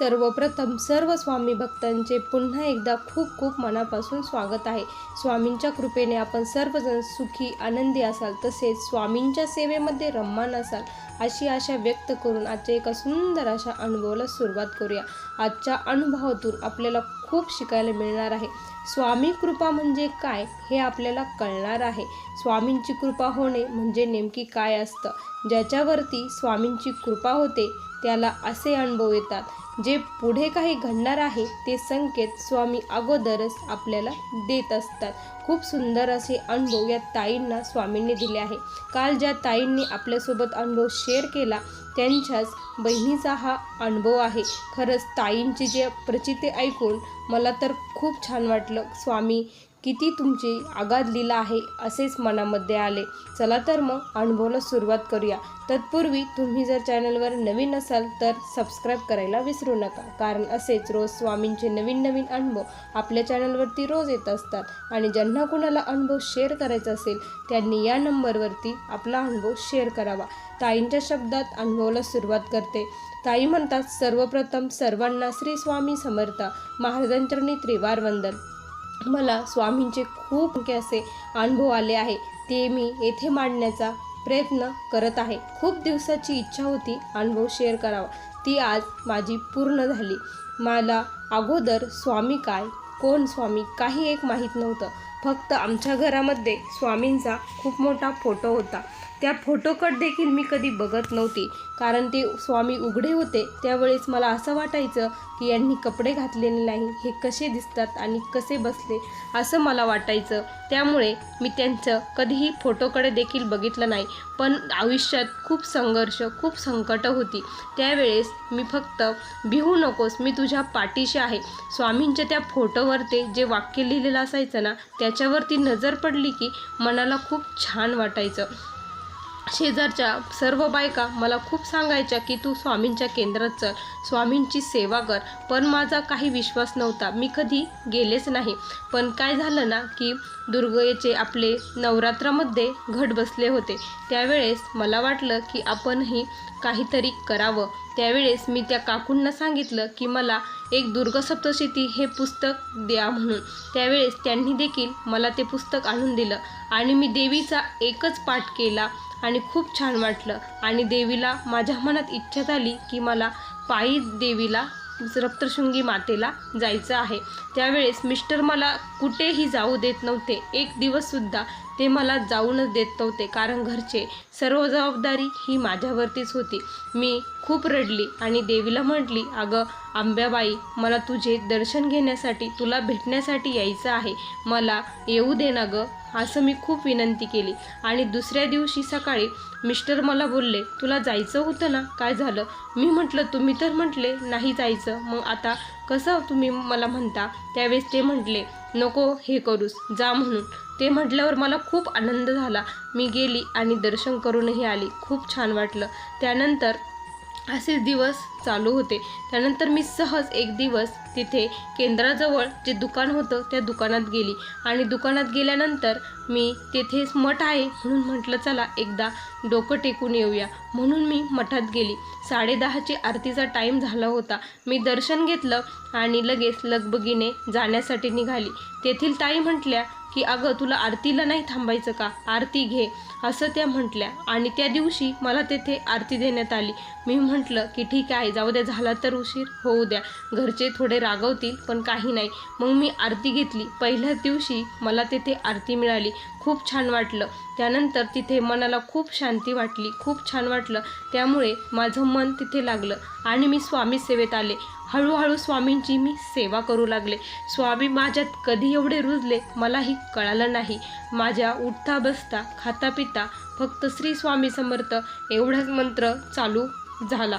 सर्वप्रथम सर्व स्वामी भक्तांचे पुन्हा एकदा खूप खूप मनापासून स्वागत आहे. स्वामींच्या कृपेने आपण सर्वजण सुखी आनंदी असाल तसेच स्वामींच्या सेवेमध्ये रम्मान असाल अशी आशा व्यक्त करून आजच्या एका सुंदर अशा अनुभवाला सुरुवात करूया. आजच्या अनुभवातून आपल्याला खूप शिकायला मिळणार आहे. स्वामी कृपा म्हणजे काय हे आपल्याला कळणार आहे. स्वामींची कृपा होणे म्हणजे नेमकी काय असतं? ज्याच्यावरती स्वामींची कृपा होते त्याला असे अनुभव येतात. जे पुढे काही घडणार आहे ते संकेत स्वामी अगोदरच आपल्याला देत असतात. खूप सुंदर असे अनुभव या ताईंना स्वामींनी दिले आहे. काल ज्या ताईंनी आपल्यासोबत अनुभव शेअर केला त्यांच्याच बहिणीचा हा अनुभव आहे. खरंच ताईंची जे प्रचिती ऐकून मला तर खूप छान वाटलं. स्वामी किती तुमची आघात लिहिला आहे असेच मनामध्ये आले. चला तर मग अनुभवाला सुरुवात करूया. तत्पूर्वी तुम्ही जर चॅनलवर नवीन असाल तर सबस्क्राईब करायला विसरू नका. कारण असेच रोज स्वामींचे नवीन नवीन अनुभव आपल्या चॅनलवरती रोज येत असतात. आणि ज्यांना कुणाला अनुभव शेअर करायचा असेल त्यांनी या नंबरवरती आपला अनुभव शेअर करावा. ताईंच्या शब्दात अनुभवाला सुरुवात करते. ताई म्हणतात सर्वप्रथम सर्वांना श्री स्वामी समर्थ. महाराजांचरणी त्रिवार वंदन मला स्वामींचे खूप असे अनुभव आले आहे. ते मी येथे मांडण्याचा प्रयत्न करत आहे. खूप दिवसाची इच्छा होती अनुभव शेअर करावा. ती आज माझी पूर्ण झाली. मला अगोदर स्वामी काय कोण स्वामी काही एक माहीत नव्हतं. फक्त आमच्या घरामध्ये स्वामींचा खूप मोठा फोटो होता. त्या फोटोकट देखील मी कधी बघत नव्हती. कारण ते स्वामी उघडे होते त्यावेळेस मला असं वाटायचं की यांनी कपडे घातलेले नाही हे कसे दिसतात आणि कसे बसले असं मला वाटायचं. त्यामुळे मी त्यांचं कधीही फोटोकडे देखील बघितलं नाही. पण आयुष्यात खूप संघर्ष खूप संकटं होती. त्यावेळेस मी फक्त भिवू नकोस मी तुझ्या पाठीशी आहे. स्वामींच्या त्या फोटोवरती जे वाक्य लिहिलेलं असायचं ना त्याच्यावरती नजर पडली की मनाला खूप छान वाटायचं. शेजारच्या सर्व बायका मला खूप सांगायच्या की तू स्वामींच्या केंद्रात चल स्वामींची सेवा कर. पण माझा काही विश्वास नव्हता. मी कधी गेलेच नाही. पण काय झालं ना की दुर्गेचे आपले नवरात्रामध्ये घट बसले होते. त्यावेळेस मला वाटलं की आपणही काहीतरी करावं. त्यावेळेस मी त्या काकूंना सांगितलं की मला एक दुर्गसप्तशती हे पुस्तक द्या म्हणून. त्यावेळेस त्यांनी देखील मला ते पुस्तक आणून दिलं आणि मी देवीचा एकच पाठ केला आणि खूप छान वाटलं. आणि देवीला माझ्या मनात इच्छा झाली की मला पायी देवीला रक्तशृंगी मातेला जायचं आहे. त्यावेळेस मिस्टर मला कुठेही जाऊ देत नव्हते. एक दिवससुद्धा ते मला जाऊनच देत नव्हते कारण घरचे सर्व जबाबदारी ही माझ्यावरतीच होती. मी खूप रडली आणि देवीला म्हटली अगं आंब्याबाई मला तुझे दर्शन घेण्यासाठी तुला भेटण्यासाठी यायचं आहे. मला येऊ दे ना गं. असं मी खूप विनंती केली. आणि दुसऱ्या दिवशी सकाळी मिस्टर मला बोलले तुला जायचं होतं ना? काय झालं? मी म्हटलं तुम्ही तर म्हटले नाही जायचं. मग आता कसं तुम्ही मला म्हणता? त्यावेळेस ते म्हटले नको हे करूस जा म्हणून. ते म्हटल्यावर मला खूप आनंद झाला. मी गेली आणि दर्शन करूनही आली. खूप छान वाटलं. त्यानंतर असेच दिवस चालू होते. त्यानंतर मी सहज एक दिवस तिथे केंद्राजवळ जे दुकान होतं त्या दुकानात गेली. आणि दुकानात गेल्यानंतर मी तेथेच मठ आहे म्हणून म्हटलं चला एकदा डोकं टेकून येऊया. म्हणून मी मठात गेली. साडेदहाची आरतीचा टाईम झाला होता. मी दर्शन घेतलं आणि लगेच लगबगीने जाण्यासाठी निघाली. तेथील ताई म्हटल्या की अगं तुला आरतीला नाही थांबायचं का? आरती घे असं त्या म्हटल्या. आणि त्या दिवशी मला तेथे आरती देण्यात आली. मी म्हटलं की ठीक आहे जाऊ द्या झाला तर उशीर. होऊ द्या. घरचे थोडे रागवतील पण काही नाही. मग मी आरती घेतली. पहिल्याच दिवशी मला तेथे आरती मिळाली. खूप छान वाटलं. त्यानंतर तिथे मनाला खूप शांती वाटली. खूप छान वाटलं. त्यामुळे माझं मन तिथे लागलं. आणि मी स्वामी सेवेत आले. हळूहळू स्वामींची मी सेवा करू लागले. स्वामी माझ्यात कधी एवढे रुजले मलाही कळालं नाही. माझ्या उठता बसता खाता पिता फक्त श्री स्वामी समर्थ एवढाच मंत्र चालू झाला.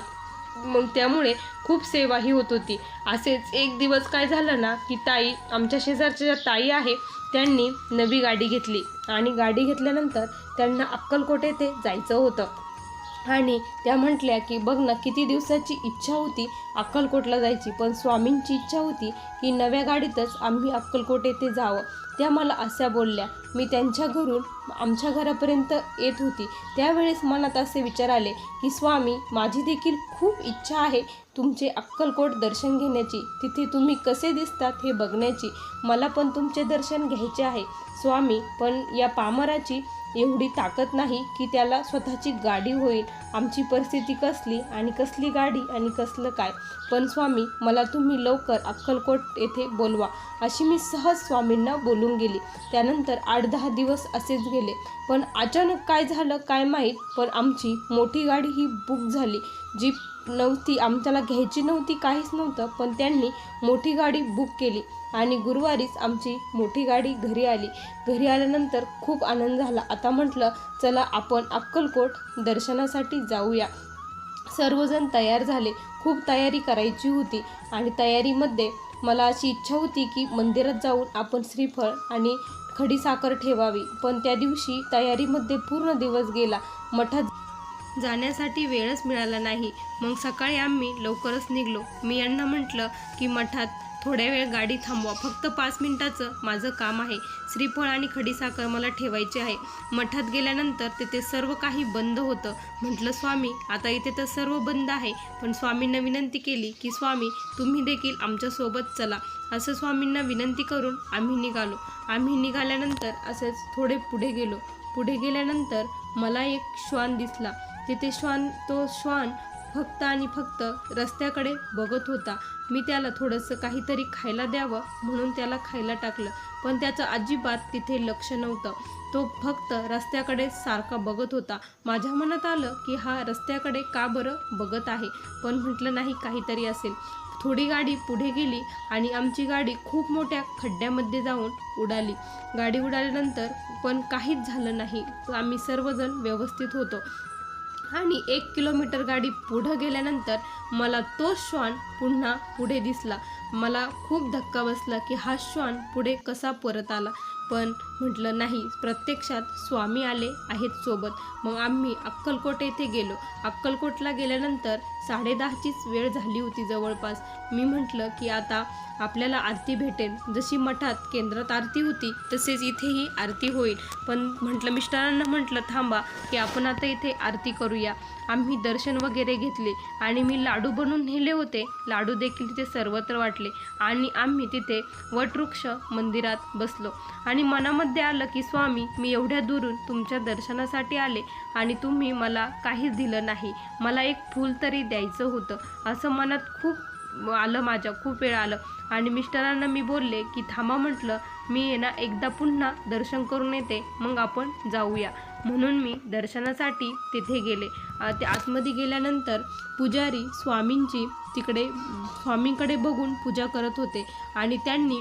मग त्यामुळे खूप सेवाही होत होती. असेच एक दिवस काय झालं ना की ताई आमच्या शेजारच्या ज्या ताई आहे त्यांनी नवी गाडी घेतली. आणि गाडी घेतल्यानंतर त्यांना अक्कलकोट येथे जायचं होतं. आणि त्या म्हटल्या की बघ ना किती दिवसाची इच्छा होती अक्कलकोटला जायची पण स्वामींची इच्छा होती की नव्या गाडीतच आम्ही अक्कलकोट येथे जावं. त्या मला अशा बोलल्या मी त्यांच्या घरून आमच्या घरापर्यंत येत होती. त्यावेळेस मनात असे विचार आले की स्वामी माझी देखील खूप इच्छा आहे तुमचे अक्कलकोट दर्शन घेण्याची. तिथे तुम्ही कसे दिसतात हे बघण्याची. मला पण तुमचे दर्शन घ्यायचे आहे. स्वामी पण या पामराची एवढी ताकद नाही की त्याला स्वतःची गाडी होईल. आमची परिस्थिती कसली आणि कसली गाडी आणि कसलं काय? पण स्वामी मला तुम्ही लवकर अक्कलकोट येथे बोलवा अशी मी सहज स्वामींना बोलून गेली. त्यानंतर आठ दहा दिवस असेच गेले. पण अचानक काय झालं काय माहीत पण आमची मोठी गाडी ही बुक झाली जी नव्हती आमच्याला घ्यायची नव्हती काहीच नव्हतं पण त्यांनी मोठी गाडी बुक केली आणि गुरुवारीच आमची मोठी गाडी घरी आली. घरी आल्यानंतर खूप आनंद झाला. आता म्हटलं चला आपण अक्कलकोट दर्शनासाठी जाऊया. सर्वजण तयार झाले. खूप तयारी करायची होती आणि तयारीमध्ये मला अशी इच्छा होती की मंदिरात जाऊन आपण श्रीफळ आणि खडीसाखर ठेवावी. पण त्या दिवशी तयारीमध्ये पूर्ण दिवस गेला. मठात जाण्यासाठी वेळच मिळाला नाही. मग सकाळी आम्ही लवकरच निघलो. मी यांना म्हटलं की मठात थोड्या वेळ गाडी थांबवा. फक्त पाच मिनिटाचं माझं काम आहे. श्रीफळ आणि खडीसाखर मला ठेवायचे आहे. मठात गेल्यानंतर तिथे सर्व काही बंद होतं. म्हटलं स्वामी आता इथे तर सर्व बंद आहे. पण स्वामींना विनंती केली की स्वामी तुम्ही देखील आमच्यासोबत चला. असं स्वामींना विनंती करून आम्ही निघालो. आम्ही निघाल्यानंतर असेच थोडे पुढे गेलो. पुढे गेल्यानंतर मला एक श्वान दिसला. तिथे श्वान तो श्वान फक्त आणि फक्त रस्त्याकडे बघत होता. मी त्याला थोडंसं काहीतरी खायला द्यावं म्हणून त्याला खायला टाकलं. पण त्याचं अजिबात तिथे लक्ष नव्हतं. तो फक्त रस्त्याकडे सारखा बघत होता. माझ्या मनात आलं की हा रस्त्याकडे का बरं बघत आहे? पण म्हटलं नाही काहीतरी असेल. थोडी गाडी पुढे गेली आणि आमची गाडी खूप मोठ्या खड्ड्यामध्ये जाऊन उडाली. गाडी उडाल्यानंतर पण काहीच झालं नाही. आम्ही सर्वजण व्यवस्थित होतो. आणि एक किलोमीटर गाडी पुढं गेल्यानंतर मला तो श्वान पुन्हा पुढे दिसला. मला खूप धक्का बसला की हा श्वान पुढे कसा परत आला. पण म्हटलं नाही प्रत्यक्षात स्वामी आले आहेत सोबत. मग आम्ही अक्कलकोट येथे गेलो. अक्कलकोटला गेल्यानंतर साडेदहाचीच वेळ झाली होती जवळपास. मी म्हटलं की आता आपल्याला आरती भेटेल. जशी मठात केंद्रात आरती होती तसेच इथेही आरती होईल. पण म्हटलं मिस्टरांना म्हटलं थांबा की आपण आता इथे आरती करूया. आम्ही दर्शन वगैरे घेतले आणि मी लाडू बनवून नेले होते. लाडू देखील तिथे सर्वत्र वाटले आणि आम्ही तिथे वटवृक्ष मंदिरात बसलो. आणि मनामध्ये आलं की स्वामी मी एवढ्या दुरून तुमच्या दर्शनासाठी आले आणि तुम्ही मला काहीच दिलं नाही. मला एक फूल तरी द्यायचं होतं. असं मनात खूप आलं माझ्या खूप वेळ आलं. आणि मिस्टरांना मी बोलले की थांबा म्हटलं मी ये ना एकदा पुन्हा दर्शन करून येते. मग आपण जाऊया. म्हणून मी दर्शनासाठी तिथे गेले. ते आतमध्ये गेल्यानंतर पुजारी स्वामींची तिकडे स्वामींकडे बघून पूजा करत होते. आणि त्यांनी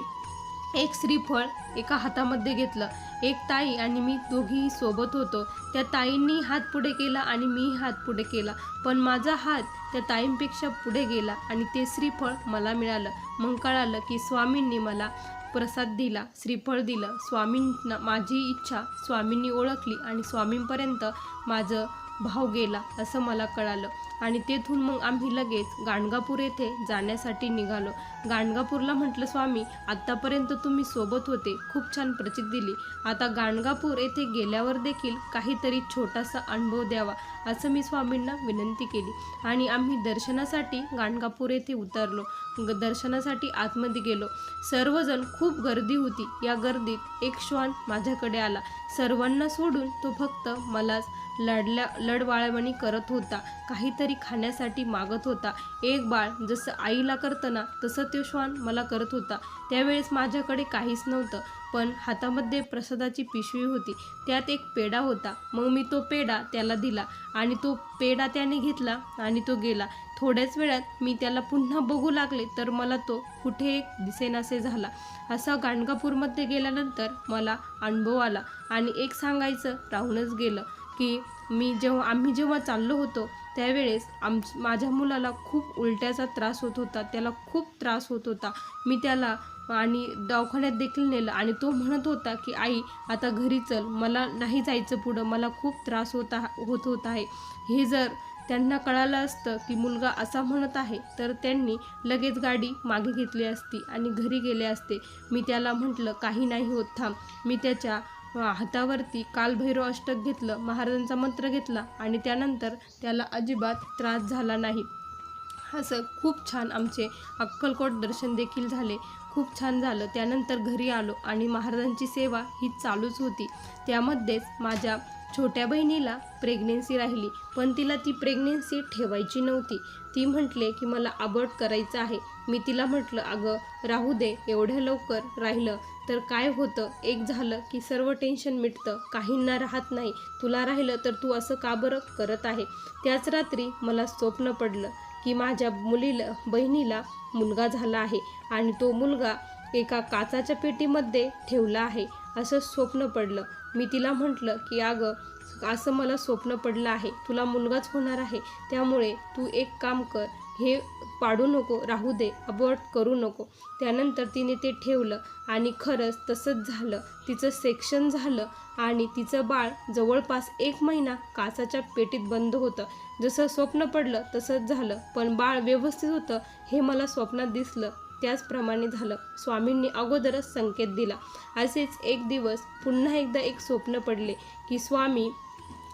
एक श्रीफळ एका हातामध्ये घेतलं. एक ताई आणि मी दोघीही सोबत होतो. त्या ताईंनी हात पुढे केला आणि मीही हात पुढे केला. पण माझा हात त्या ताईंपेक्षा पुढे गेला आणि ते श्रीफळ मला मिळालं. मग कळालं की स्वामींनी मला प्रसाद दिला श्रीफळ दिलं. स्वामींना माझी इच्छा स्वामींनी ओळखली आणि स्वामींपर्यंत माझं भाव गेला असं मला कळालं. आणि तेथून मग आम्ही लगेच गाणगापूर येथे जाण्यासाठी निघालो. गाणगापूरला म्हटलं स्वामी आत्तापर्यंत तुम्ही सोबत होते. खूप छान प्रचित दिली. आता गाणगापूर येथे गेल्यावर देखील काहीतरी छोटासा अनुभव द्यावा असं मी स्वामींना विनंती केली. आणि आम्ही दर्शनासाठी गाणगापूर येथे उतरलो. ग- दर्शनासाठी आतमध्ये गेलो. सर्वजण खूप गर्दी होती. या गर्दीत एक श्वान माझ्याकडे आला. सर्वांना सोडून तो फक्त मलाच लढल्या लढवाळवणी करत होता. काहीतरी खाण्यासाठी मागत होता. एक बाळ जसं आईला करतं ना तसं तो श्वान मला करत होता. त्यावेळेस माझ्याकडे काहीच नव्हतं पण हातामध्ये प्रसादाची पिशवी होती. त्यात एक पेढा होता. मग मी तो पेढा त्याला दिला आणि तो पेढा त्याने घेतला आणि तो गेला. थोड्याच वेळात मी त्याला पुन्हा बघू लागले तर मला तो कुठे एक दिसेनासे झाला. असा गाणगापूरमध्ये गेल्यानंतर मला अनुभव आला आणि एक सांगायचं राहूनच गेलं की मी जेव्हा आम्ही जेव्हा चाललो होतो त्यावेळेस आम माझ्या मुलाला खूप उलट्याचा त्रास होत होता त्याला खूप त्रास होत होता. मी त्याला आणि दवाखान्यात देखील नेलं आणि तो म्हणत होता की आई आता घरी चल मला नाही जायचं पुढं मला खूप त्रास होता होत होत आहे. हे जर त्यांना कळालं असतं की मुलगा असा म्हणत आहे तर त्यांनी लगेच गाडी मागे घेतली असती आणि घरी गेले असते. मी त्याला म्हटलं काही नाही होत थांब. मी त्याच्या हातावरती कालभैरव अष्टक घेतलं महाराजांचा मंत्र घेतला आणि त्यानंतर त्याला अजिबात त्रास झाला नाही. असं खूप छान आमचे अक्कलकोट दर्शन देखील झाले. खूप छान झालं. त्यानंतर घरी आलो आणि महाराजांची सेवा ही चालूच होती. त्यामध्येच माझ्या छोट्या बहिणीला प्रेग्नेन्सी राहिली पण तिला ती प्रेग्नेन्सी ठेवायची नव्हती. ती म्हटले की मला अबॉर्ट करायचं आहे. मी तिला म्हटलं अगं राहू दे एवढ्या लवकर राहिलं तर काय होतं? एक झालं की सर्व टेन्शन मिटतं काहींना राहत नाही. तुला राहिलं तर तू असं का बरं करत आहे? त्याच रात्री मला स्वप्न पडलं की माझ्या मुलीला बहिणीला मुलगा झाला आहे आणि तो मुलगा एका काचाच्या पेटीमध्ये ठेवला आहे असं स्वप्न पडलं. मी तिला म्हटलं की अगं असं मला स्वप्न पडलं आहे. तुला मुलगाच होणार आहे. त्यामुळे तू एक काम कर. हे पाडू नको. राहू दे. अबॉर्ट करू नको. त्यानंतर तिने ते ठेवलं आणि खरंच तसंच झालं. तिचं सेक्शन झालं आणि तिचं बाळ जवळपास एक महिना काचाच्या पेटीत बंद होतं. जसं स्वप्न पडलं तसंच झालं. पण बाळ व्यवस्थित होतं हे मला स्वप्नात दिसलं. त्याचप्रमाणे झालं. स्वामींनी अगोदरच संकेत दिला. असेच एक दिवस पुन्हा एकदा एक स्वप्न पडले की स्वामी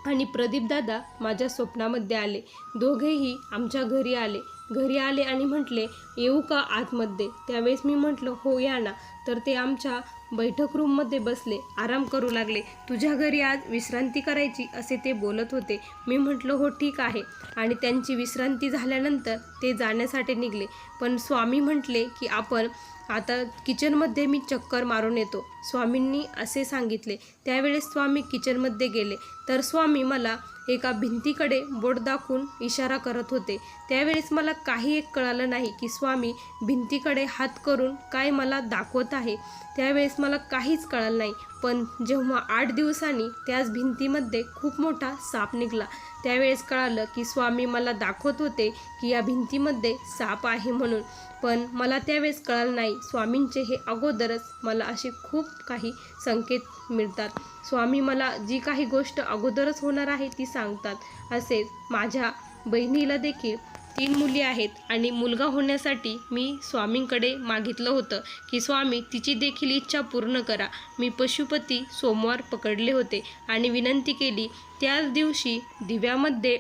आणि प्रदीपदादा माझ्या स्वप्नामध्ये आले. दोघेही आमच्या घरी आले. घरी आले आणि म्हटले येऊ का आतमध्ये? त्यावेळेस मी म्हटलं हो या ना. तर ते आमच्या बैठक रूममध्ये बसले आराम करू लागले. तुझ्या घरी आज विश्रांती करायची? असे ते बोलत होते. मी म्हटलं हो ठीक आहे. आणि त्यांची विश्रांती झाल्यानंतर ते जाण्यासाठी निघले. पण स्वामी म्हटले की आपण आता किचनमध्ये मी चक्कर मारून येतो. स्वामींनी असे सांगितले. त्यावेळेस स्वामी किचनमध्ये गेले. तर स्वामी मला एका भिंतीकडे बोट दाखवून इशारा करत होते. त्यावेळेस मला काही एक कळालं नाही की स्वामी भिंतीकडे हात करून काय मला दाखवत आहे. त्यावेळेस मला काहीच कळालं नाही. पण जेव्हा आठ दिवसांनी त्याच भिंतीमध्ये खूप मोठा साप निघाला त्यावेळेस कळालं की स्वामी मला दाखवत होते की या भिंतीमध्ये साप आहे म्हणून. पण मला त्यावेळेस कळालं नाही. स्वामींचे हे अगोदरच मला असे खूप काही संकेत मिळतात. स्वामी मला जी काही गोष्ट अगोदरच होणार आहे ती सांगतात. असेच माझ्या बहिणीला देखील तीन मुली आहेत आणि मुलगा होण्यासाठी मी स्वामींकडे मागितलं होतं की स्वामी तिची देखील इच्छा पूर्ण करा. मी पशुपती सोमवार पकडले होते आणि विनंती केली त्याच दिवशी दिव्यामध्ये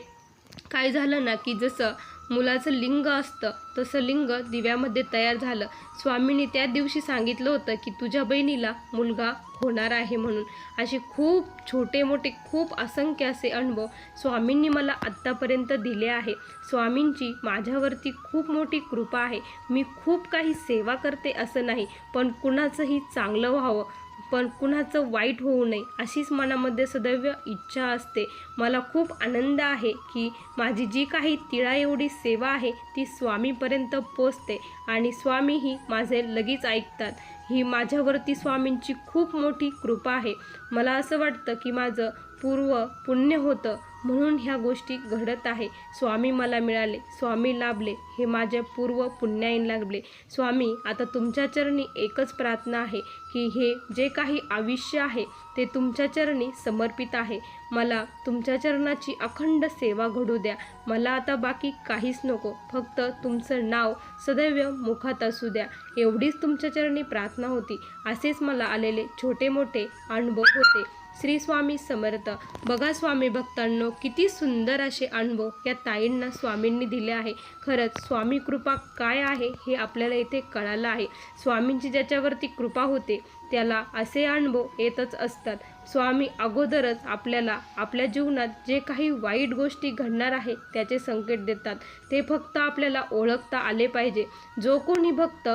काय झालं ना की जसं मुलाचं लिंग असतं. तसं लिंग दिव्यामध्ये तयार झालं. स्वामींनी त्या दिवशी सांगितलं होतं की तुझ्या बहिणीला मुलगा होणार आहे म्हणून. असे खूप छोटे मोठे खूप असंख्य असे अनुभव स्वामींनी मला आत्तापर्यंत दिले आहे. स्वामींची माझ्यावरती खूप मोठी कृपा आहे. मी खूप काही सेवा करते असं नाही पण कुणाचंही चांगलं व्हावं पण कुणाचं वाईट होऊ नये अशीच मनामध्ये सदैव इच्छा असते. मला खूप आनंद आहे की माझी जी काही तिळा एवढी सेवा आहे ती स्वामीपर्यंत पोचते आणि स्वामीही माझे लगेच ऐकतात. ही माझ्यावरती स्वामींची खूप मोठी कृपा आहे. मला असं वाटतं की माझं पूर्व पुण्य होतं. म्हणून ह्या गोष्टी घडत आहे. स्वामी मला मिळाले स्वामी लाभले हे माझ्या पूर्व पुण्याईन लागले. स्वामी आता तुमच्या चरणी एकच प्रार्थना आहे की हे जे काही आयुष्य आहे ते तुमच्या चरणी समर्पित आहे. मला तुमच्या चरणाची अखंड सेवा घडू द्या. मला आता बाकी काहीच नको फक्त तुमचं नाव सदैव मुखात असू द्या. एवढीच तुमच्या चरणी प्रार्थना होती. असेच मला आलेले छोटे मोठे अनुभव होते. श्री स्वामी समर्थ. बघा स्वामी भक्तांनो किती सुंदर असे अनुभव या ताईंना स्वामींनी दिले आहे. खरंच स्वामी कृपा काय आहे हे आपल्याला इथे कळालं आहे. स्वामींची ज्याच्यावरती कृपा होते त्याला असे अनुभव येतच असतात. स्वामी अगोदरच आपल्याला आपल्या जीवनात जे काही वाईट गोष्टी घडणार आहे त्याचे संकेत देतात. ते फक्त आपल्याला ओळखता आले पाहिजे. जो कोणी भक्त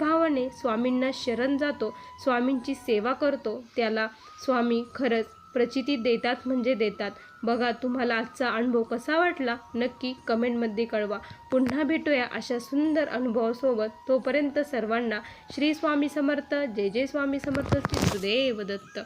भावाने स्वामींना शरण जातो स्वामींची सेवा करतो त्याला स्वामी खरंच प्रचिती देतात म्हणजे देतात. बघा तुम्हाला आजचा अनुभव कसा वाटला? नक्की कमेंटमध्ये कळवा. पुन्हा भेटूया अशा सुंदर अनुभवासोबत. तोपर्यंत सर्वांना श्री स्वामी समर्थ जय जय स्वामी समर्थ श्री सुदेव दत्त.